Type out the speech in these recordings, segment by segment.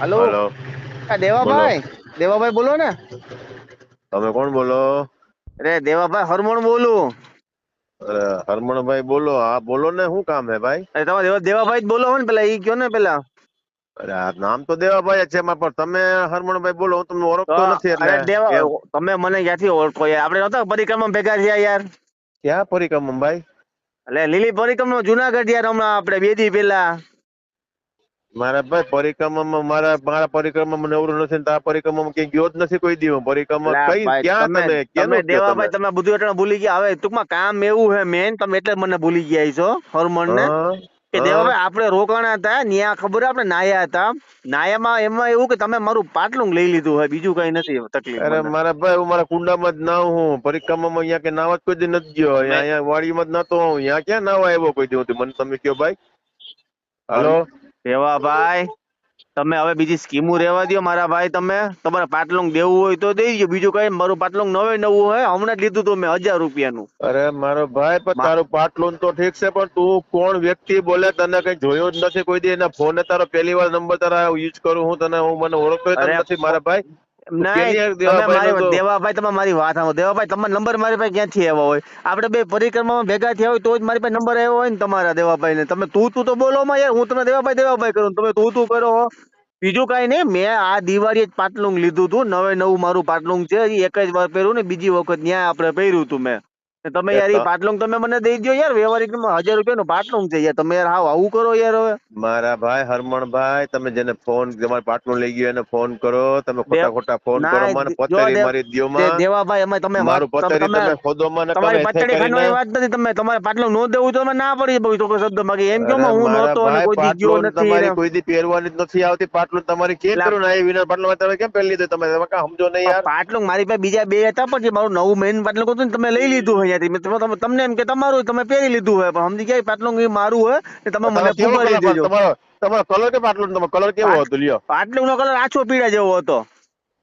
Hello? આ દેવાભાઈ. દેવાભાઈ બોલો ને. તમે કોણ બોલો? અરે દેવાભાઈ હરમણ બોલું. અરે હરમણભાઈ બોલો. હા બોલો ને શું કામ હે ભાઈ? અરે તમારે દેવા દેવાભાઈ જ બોલો હો ને પેલા ઈ કયો ને પેલા? અરે નામ તો દેવાભાઈ છે એમાં પણ તમે હરમણભાઈ બોલો હું તમને ઓળખતો નથી અરે એટલે દેવા તમે મને ક્યાંથી ઓળખો યાર? આપણે નતા પરિક્રમા ભેગા થયા યાર. ક્યાં પરિક્રમા ભાઈ? એટલે લીલી પરિક્રમા જુનાગઢ યાર હમણાં આપણે બે દી પેલા મારા ભાઈ પરિક્રમામાં મારા મારા પરિક્રમામાં નવરું નથી ને તો આ પરિક્રમામાં ક્યાંય ગયો જ નથી કોઈ દિવસ પરિક્રમા કઈ ક્યાં તમે તમે દેવાભાઈ તમે? બધું એટલે ભૂલી ગયા. હવે ટૂંકમાં કામ એવું હે મેન તમે એટલે મને ભૂલી ગયા છો હોર્મોન ને કે? દેવાભાઈ આપણે રોકાણા હતા ન્યા ખબર આપણે નાયા હતા. નાયામાં એમાં એવું કે તમે મારું પાટલું લઈ લીધું હોય બીજું કઈ નથી તકલીફ અરે મારા ભાઈ હું મારા કુંડામાં જ નાવ હું. પરિક્રમામાં અહીંયા કે નાવા જ કોઈ દી નથી ગયો. અહીંયા અહીંયા વાડીમાં જ નતો હું અહીંયા ક્યાં નાવા આવ્યો કોઈ દી? મને તમે કયો ભાઈ? હલો? દેવાભાઈ તમે હવે બીજી સ્કીમો રેવા દો મારા ભાઈ તમે. તમારે પાટલું દેવું હોય તો દઈ દો બીજું કઈ મારું પાટલું નવે નવું હોય. હમણાં જ લીધું તું મેં હજાર રૂપિયાનું. અરે મારો ભાઈ પણ તારું પાટલું તો ઠીક છે પણ તું કોણ વ્યક્તિ બોલે તને કઈ જોયો જ નથી કોઈ દી. એના ફોન તારો પહેલી વાર નંબર તારા યુઝ કરું હું તને હું મને ઓળખતો નથી મારા ભાઈ. દેવાભાઈ તમે મારી વાત સાંભળો. દેવાભાઈ તમારો નંબર મારી પાસે ક્યાંથી આવ્યો હોય? આપણે બે પરિક્રમામાં ભેગા થયા હોય તો જ મારી પાસે નંબર આવ્યો હોય ને તમારા દેવાભાઈ ને તમે તું તું તો બોલો માં યાર હું તમને દેવાભાઈ દેવાભાઈ કરું તમે તું તું કરો બીજું કઈ નહીં મેં આ દિવાળીએ જ પાટલુંગ લીધું હતું નવે નવું મારું પાટલુંગ છે એક જ વાર પહેર્યું ને બીજી વખત ત્યાં આપણે પહેર્યું હતું મેં. તમે યાર એ તો- પાટલું તમે મને દઈ દો યાર વ્યવહારિક હજાર રૂપિયાનું પાટલું છે યાર. તમે યાર હાવ આવું કરો યાર હવે. મારા ભાઈ હરમણભાઈ તમે જેને ફોન તમારે પાટલું લઈ ગયો એને ફોન કરો. તમે ખોટા ખોટા ફોન કરો. મને જો મારી દે- દ્યોમાં દેવાભાઈ અમે તમે મારું વાત- તમે ખોદો ખોદોમાં તમારી તમે ખાનવાની વાત નથી. તમે તમારે પાટલું નો દેવું તો ના પડી બહુ ચોખ્ખો શબ્દ બાકી એમ કેમ હું નહોતો અને કોઈ દી ગયો નથી તમારી કોઈ દી પહેરવાની જ નથી આવતી. પાટલું તમારી કેમ કરો ના એ આ વિના પાટલું તમે કેમ પહેરી લીધું? તમે તમે કાં સમજો નહીં યાર. પાટલું મારી પાસે બીજા બે હતા પછી મારું નવું મેન પાટલું હતું ને તમે લઈ લીધું અહીંયાથી. મેં તમને એમ કે તમારું તમે પહેરી લીધું હોય. પણ સમજી ગયા પાટલું એ મારું હોય ને તમે મને તમારો તમારો કલર કે પાટલું તમારો કલર કેવો હતો? લ્યો. પાટલું નો કલર આછો પીળા જેવો હતો.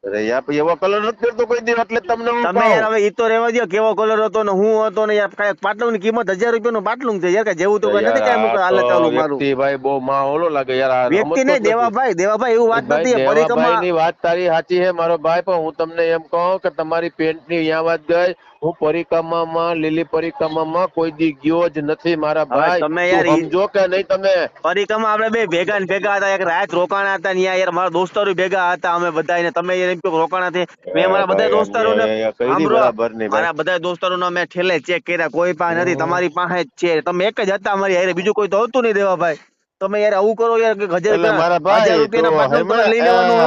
એવો કલર નથી પહેરતો કોઈ દી એટલે તમને તમે યાર હવે ઈ તો રહેવા દો કેવો કલર હતો ને હું હતો ને યાર કાંઈ પાટલું ની કિંમત હજાર પાટલું છે યાર કાંઈ જેવું તો કાંઈ નથી કાંઈ મૂકે આ ચાલુ મારું. વ્યક્તિભાઈ બહુ માહોલો લાગે યાર વ્યક્તિ સમજતો જ ને નથી. દેવાભાઈ દેવાભાઈ એવું વાત ભાઈ, નથી પરિક્રમા દેવાભાઈની વાત તારી સાચી છે મારો ભાઈ પણ હું તમને એમ કહું કે તમારી પેન્ટની અહીંયા વાત ગઈ હું પરિક્રમામાં લીલી પરિક્રમામાં કોઈ દી ગયો જ નથી મારા ભાઈ. તમે યાર સમજો કે નહીં તમે? પરિક્રમા આપણે બે ભેગા ને ભેગા હતા એક રાત રોકાણા હતા ને યાર મારા દોસ્તારો ભેગા હતા અમે બધા તમે એમ કહો રોકાણા છે. મેં મારા બધા ભાઈ, દોસ્તારો ને એ- એ કઈ દી સાંભળો, બરાબર નહીં ભાઈ. મારા બધા મેં ઠેલે ચેક કર્યા કોઈ પાસે નથી તમારી પાસે જ છે. તમે એક જ હતા અમારી હારે બીજું કોઈ તો હતું નહીં દેવા ભાઈ. તમે યાર આવું કરો યાર કે હજાર રૂપિયા હજાર રૂપિયાના તો લઈ લેવાનું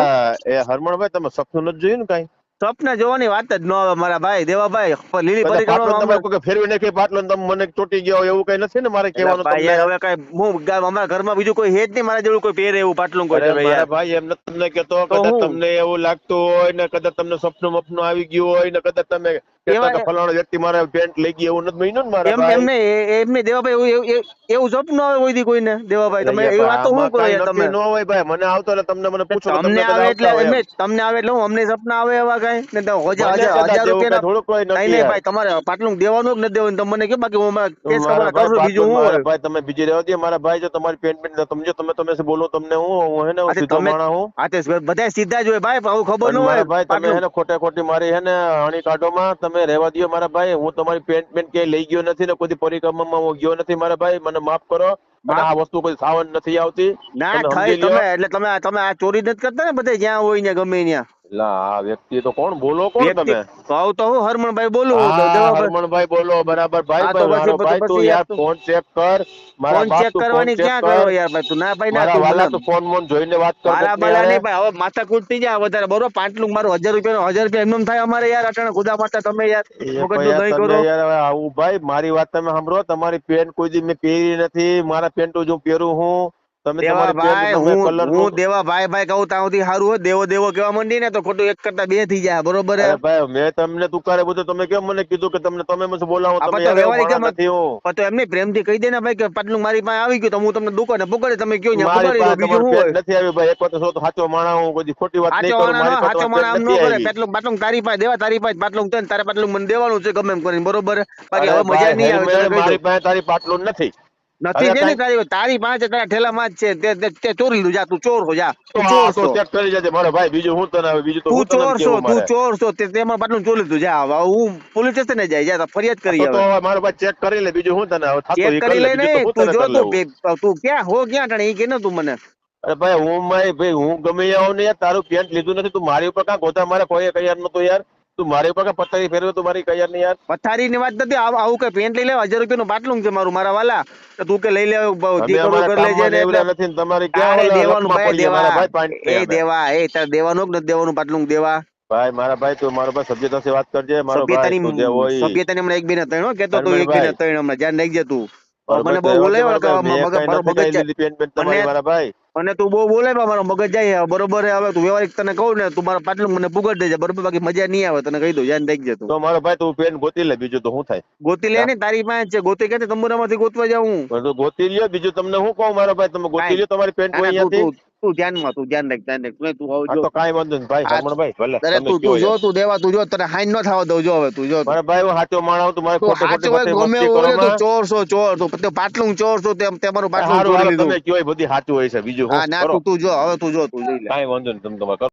એ હરમણભાઈ તમે સપનું નથી જોયું ને કાંઈ? સપના જોવાની વાત જ ન આવે મારા ભાઈ દેવાભાઈ લીલી પરિક્રમા તમે કોઈ ફેરવી નાખી પાટલો તમે મને તૂટી ગયો એવું કઈ નથી ને મારે કહેવાનું ભાઈ હવે કઈ હું અમારા ઘરમાં બીજું કોઈ હેજ નહીં મારા જેવું કોઈ પહેરે એવું પાટલું કોઈ મારા ભાઈ એમ તમને કેતો કદાચ તમને એવું લાગતું હોય ને કદાચ તમને સપનું મપનું આવી ગયું હોય ને કદાચ તમે ફલાણો વ્યક્તિ મારા પેન્ટ લઈ ગઈ એવું નથી બન્યું ને મારા એમ એમને એમને દેવાભાઈ એવું- એવું એવું સપનું આવે કોઈ કોઈને દેવાભાઈ તમે એ વાત તો આમાં કરો કાંઈ યાર નક્કી તમે? ન હોય ભાઈ મને આવતો એટલે તમને મને પૂછો તમને આવે એટલે એમને તમને આવે એટલે હું અમને સપના આવે એવા કઈ? ને હજાર હજાર કદાચ હજાર એવું રૂપિયાના કાંઈ થોડુંક કોઈ નહીં નહીં ભાઈ તમારે પાટલું દેવાનું કે નથી દેવાનું. તમે મને કે બાકી હું કેસ બીજું હું હોય? ભાઈ તમે બીજી રહેવા દો મારા ભાઈ જો તમારી પેન્ટ પેન્ટ તમે તમે બોલો તમને હું હું હે ને હું આ તે સીધો તમે- હું. હા તે બધા સીધા જ હોય ભાઈ ખબર ન હોય ભાઈ તમે હે ને ખોટે ખોટી મારી હે ને હણી કાઢોમાં તમે રહેવા દો મારા ભાઈ. હું તમારી પેન્ટ પેન્ટ ક્યાંય લઈ ગયો નથી ને કોઈ પરિક્રમામાં હું ગયો નથી મારા ભાઈ. મને માફ કરો. મને આ વસ્તુ કોઈ સાવન નથી આવતી. ના થઈ તમે એટલે તમે તમે આ ચોરી નથી કરતા ને બધે? જ્યાં હોય ને ગમે ત્યાં. લા આ વ્યક્તિ તો કોણ? બોલો કોણ તમે? કહું તો હું હરમણભાઈ બોલું તો હા, દેવાભાઈ હરમણભાઈ બોલો બરાબર. ભાઈ ભાઈ ભાઈ તું યાર યાર ફોન ચેક કર. મારા ફોન ચેક કરવાની ક્યાં કરો. યાર ભાઈ? તું ના ભાઈ ના વાલા મને- ફોન મોન જોઈને વાત કર મારા બાલા નહીં ભાઈ હવે માથા કૂટતી જાય વધારે. બરોબર? પાટલું મારું હજાર રૂપિયા હજાર રૂપિયા એમનેમ થાય અમારે યાર અટાણે. માતા તમે યાર કરો. યાર હવે આવું ભાઈ મારી વાત તમે સાંભળો. તમારી પેન્ટ કોઈ દી મેં પહેરી નથી. મારા પેન્ટ જ હું પહેરું હું. તમે દેવા ભાઈ હું હું દેવા ભાઈ ભાઈ કહું ત્યાં સુધી સારું હોય દેવો દેવો કેવા માંડી ને તો ખોટું એક કરતા બે થઈ જાય બરોબર હે? ભાઈ મેં તમને તુકારે બધું તમે કેમ મને કીધું કે તમને તમે મને બોલાવો? તમે તો વ્યવહારિક એમને પ્રેમથી કહી દે ને ભાઈ કે પાટલું મારી પાસે આવી ગયું તો હું તમને દુકાને પકડે તમે કયો ને પકડી દો બીજું નથી આવ્યું ભાઈ એક તો સાચો માણસ હું કોઈ ખોટી વાત નહીં કરું મારી નો પાસે હાચો તમારું માણા આમ ન કરે પાટલું પાટલું તારી પાસે દેવા તારી પાસે પાટલું છે તારે પાટલું મને દેવાનું છે ગમે એમ કરીને બરોબર? બાકી હવે મજા નહીં આવે તને મારી પાસે તારી પાટલું નથી. નથી છે ને તારી તારી પાસે તારા ઠેલામાં જ છે તે- તે- ચોરી લીધું જા તું ચોર હો જા તું ચોર છો. check કરી લેજે. મારો ભાઈ બીજું હું તને બીજું તો તું ચોર છો તું ચોર છો તે તેમાં પાટલું ચોરી લીધું. જા હવે હું પોલીસ ને જાય જા ફરિયાદ કરી આવે તો મારો ભાઈ ચેક કરી લે બીજું હું તને હવે થતું ચેક કરી લે ને તું જો તું તું ક્યાં હો ક્યાં ટાણે ઈ કે ને તું મને. અરે ભાઈ હું ભાઈ હું ગમે આવું ને યાર તારું પેન્ટ લીધું નથી તું મારી ઉપર કાં ગોતા મારે કોઈ કયાર નતો યાર. તું મારી ઉપર કાં ફેરવે તું મારી કયાર નહીં યાર? પથારી ની વાત નથી આવું કે કઈ પેન્ટ લઈ લે હજાર રૂપિયા નું પાટલું છે મારું મારા વાલા. તો કે લઈ લે દીકરો કરી લેજે ને નથી તમારી ક્યાં દેવાનું ભાઈ દેવા. એ દેવા એ તાર દેવાનું કે નથી દેવાનું પાટલું દેવા? ભાઈ મારા ભાઈ તું મારો ભાઈ સભ્યતાથી વાત કરજે. મારો ભાઈ તું જે હોય. સભ્યતાની હમણાં એક બે ને તણો કેતો તો એક બે ને તણો હમણાં ધ્યાન રાખજે તું મને બહુ તો વળગાવા મગજ- મારો કાંઈ તમારી મને- મારા ભાઈ. અને તું બહુ બોલે મારો મગજ જાય બરોબર હવે તું વ્યવહારિક તને કહું ને તું મારા પાટલું મને પુગડ દેજે. બરોબર બાકી મજા નહીં આવે તને કહી દઉં. ધ્યાન રાખજે તું તો મારો ભાઈ તું પેન ગોતી લે બીજું તો શું થાય? ગોતી લે ને. તારી પાસે છે. ગોતી કે તંબુરામાંથી ગોતવા જાઉં તો ગોતી લ્યો બીજું તમને શું કહું? મારો ભાઈ તમે ગોતી કાંઈ. લ્યો તમારી પેન્ટ ના, ના, અહીંયાથી? તું ધ્યાનમાં તું ધ્યાન રાખ ધ્યાન રાખ. તું આવજો તો કાંઈ વાંધો નહીં ભાઈ રમણભાઈ ભલે અરે તું તું જો તું દેવા તું જો તને હાઈન ન થાવ દઉં જો હવે તું જો મારા ભાઈ હું સાચો માણસ તું મારે ખોટો ખોટો બધી ગમે હોય તો ચોર છો ચોર તું તે પાટલું ચોર છો તેમ તમારું પાટલું ચોરી લીધું તમે કયો બધી સાચું હોય છે બીજું હા ના તું તું જો હવે તું જો તું જોઈ લે. કાઈ વાંધો નહીં તમે તમારે